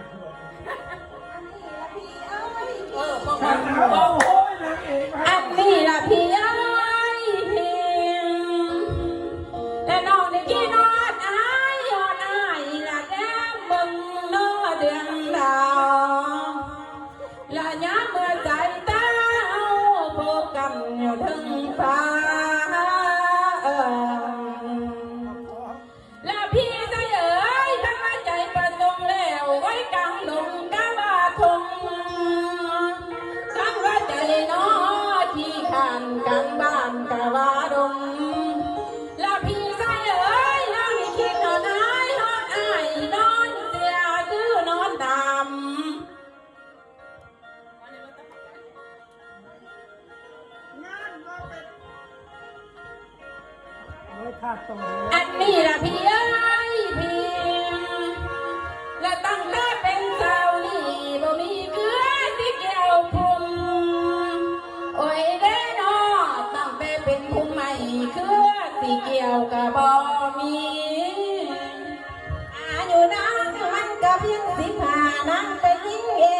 เนนี้ลองกันป้อง อ้ยภาคตรงนี้อันนี้ละพี่เอ้ยพี่และตั้งแต่เป็นสาวนี่บ่มีเกลือที่แก้วพุ่มโอ้ยเด้นอตั้งแต่เป็นพุ่มใหม่เกลือที่เกี่ยวกับบ่มีอายุนางมันก็เพียงสิบห้านางเป็นหญิงเอก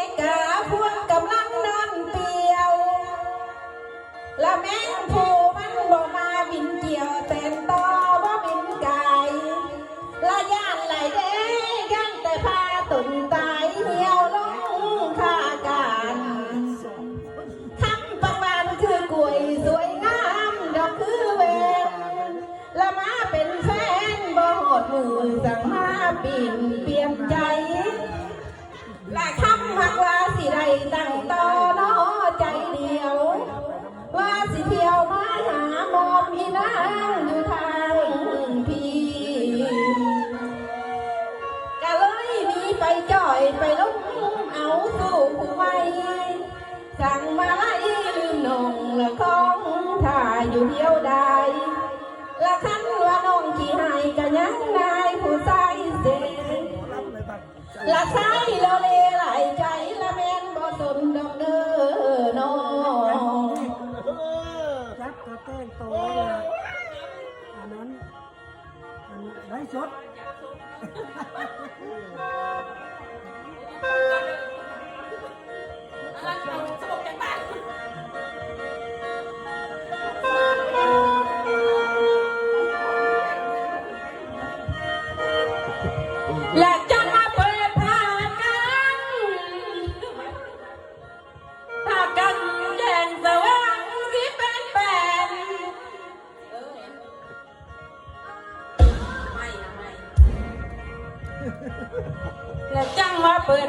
สั่งมาปิ่นเปลี่ยนใจ และคำหักว่าสิได้ตั้งต่อน้อใจเดียว ว่าสิเที่ยวมาหาหมอมพี่นางอยู่ทางพี่ก็เลยหนีไปจ่อยไปลงเอาสู่ผู้ไว้สั่งมาไล่ลืมนองละของถ้าอยู่เดียวได้ ละใช้ละเลหลายใจละแม่นบ่สนดอกเด้อน้องจับตัวเต้นตัวไว้ละอันนั้นอันไร้สดและ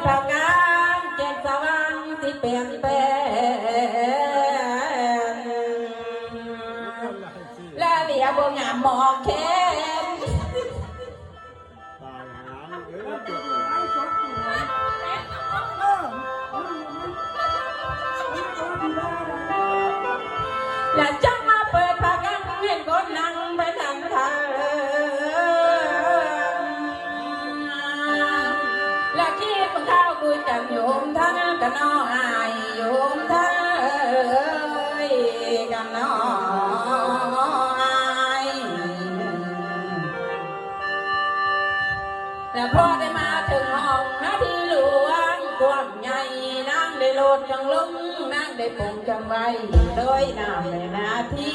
งว่าเปิดทางกันแจ้งสว่างสิเป็นไป นางได้ปงจำไว้ โดยนามในนาที